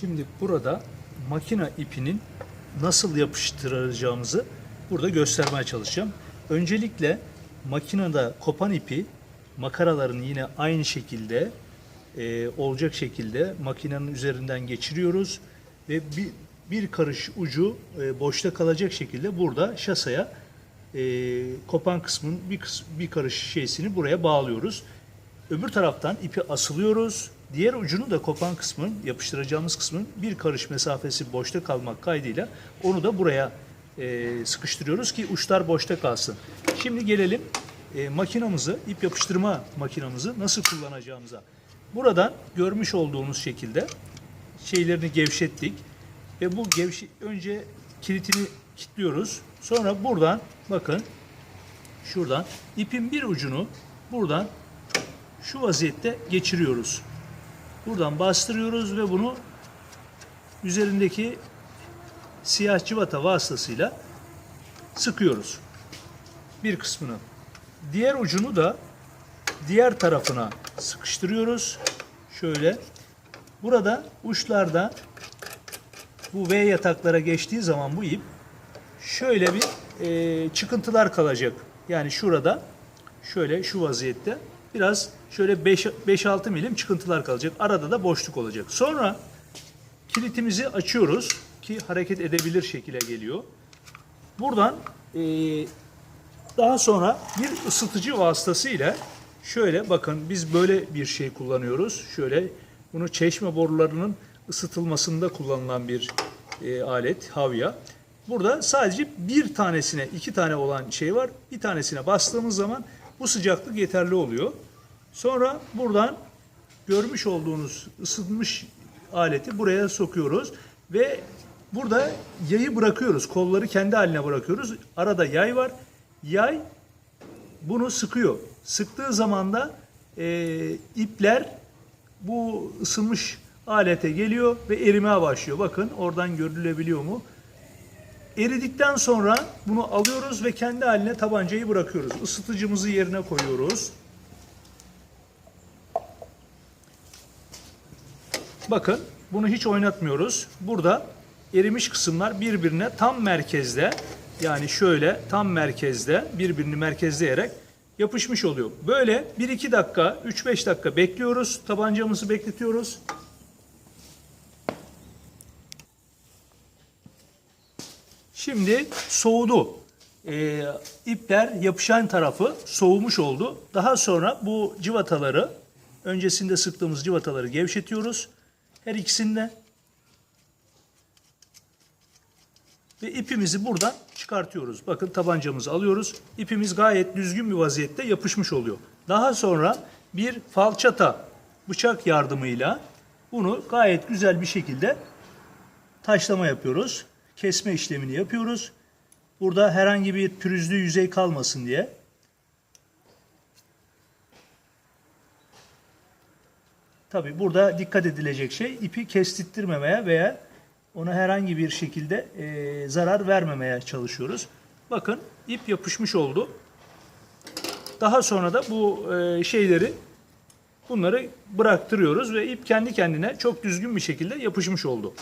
Şimdi burada makina ipinin nasıl yapıştıracağımızı burada göstermeye çalışacağım. Öncelikle makinede kopan ipi makaraların yine aynı şekilde e, olacak şekilde makinenin üzerinden geçiriyoruz ve bir, bir karış ucu e, boşta kalacak şekilde burada şasaya e, kopan kısmın bir, kıs- bir karış şeysini buraya bağlıyoruz. Öbür taraftan ipi asılıyoruz. Diğer ucunu da kopan kısmın, yapıştıracağımız kısmın bir karış mesafesi boşta kalmak kaydıyla onu da buraya e, sıkıştırıyoruz ki uçlar boşta kalsın. Şimdi gelelim e, makinamızı, ip yapıştırma makinamızı nasıl kullanacağımıza. Buradan görmüş olduğunuz şekilde şeylerini gevşettik ve bu gevşe önce kilitini kilitliyoruz. Sonra buradan bakın şuradan ipin bir ucunu buradan şu vaziyette geçiriyoruz. Buradan bastırıyoruz ve bunu üzerindeki siyah cıvata vasıtasıyla sıkıyoruz. Bir kısmını. Diğer ucunu da diğer tarafına sıkıştırıyoruz. Şöyle. Burada uçlarda bu V yataklara geçtiği zaman bu ip şöyle bir e, çıkıntılar kalacak. Yani şurada şöyle şu vaziyette biraz şöyle 5-6 milim çıkıntılar kalacak. Arada da boşluk olacak. Sonra kilitimizi açıyoruz ki hareket edebilir şekilde geliyor. Buradan e, daha sonra bir ısıtıcı vasıtasıyla şöyle bakın biz böyle bir şey kullanıyoruz. Şöyle bunu çeşme borularının ısıtılmasında kullanılan bir e, alet havya. Burada sadece bir tanesine iki tane olan şey var. Bir tanesine bastığımız zaman bu sıcaklık yeterli oluyor. Sonra buradan görmüş olduğunuz ısıtmış aleti buraya sokuyoruz ve burada yayı bırakıyoruz. Kolları kendi haline bırakıyoruz. Arada yay var. Yay bunu sıkıyor. Sıktığı zaman da e, ipler bu ısınmış alete geliyor ve erimeye başlıyor. Bakın oradan görülebiliyor mu? Eridikten sonra bunu alıyoruz ve kendi haline tabancayı bırakıyoruz. Isıtıcımızı yerine koyuyoruz. Bakın bunu hiç oynatmıyoruz. Burada erimiş kısımlar birbirine tam merkezde yani şöyle tam merkezde birbirini merkezleyerek yapışmış oluyor. Böyle 1-2 dakika 3-5 dakika bekliyoruz. Tabancamızı bekletiyoruz. Şimdi soğudu. Ee, ipler yapışan tarafı soğumuş oldu. Daha sonra bu civataları öncesinde sıktığımız civataları gevşetiyoruz. Her ikisinde. Ve ipimizi buradan çıkartıyoruz. Bakın tabancamızı alıyoruz. İpimiz gayet düzgün bir vaziyette yapışmış oluyor. Daha sonra bir falçata bıçak yardımıyla bunu gayet güzel bir şekilde taşlama yapıyoruz. Kesme işlemini yapıyoruz. Burada herhangi bir pürüzlü yüzey kalmasın diye. Tabi burada dikkat edilecek şey ipi kestirttirmemeye veya ona herhangi bir şekilde e, zarar vermemeye çalışıyoruz. Bakın ip yapışmış oldu. Daha sonra da bu e, şeyleri bunları bıraktırıyoruz ve ip kendi kendine çok düzgün bir şekilde yapışmış oldu.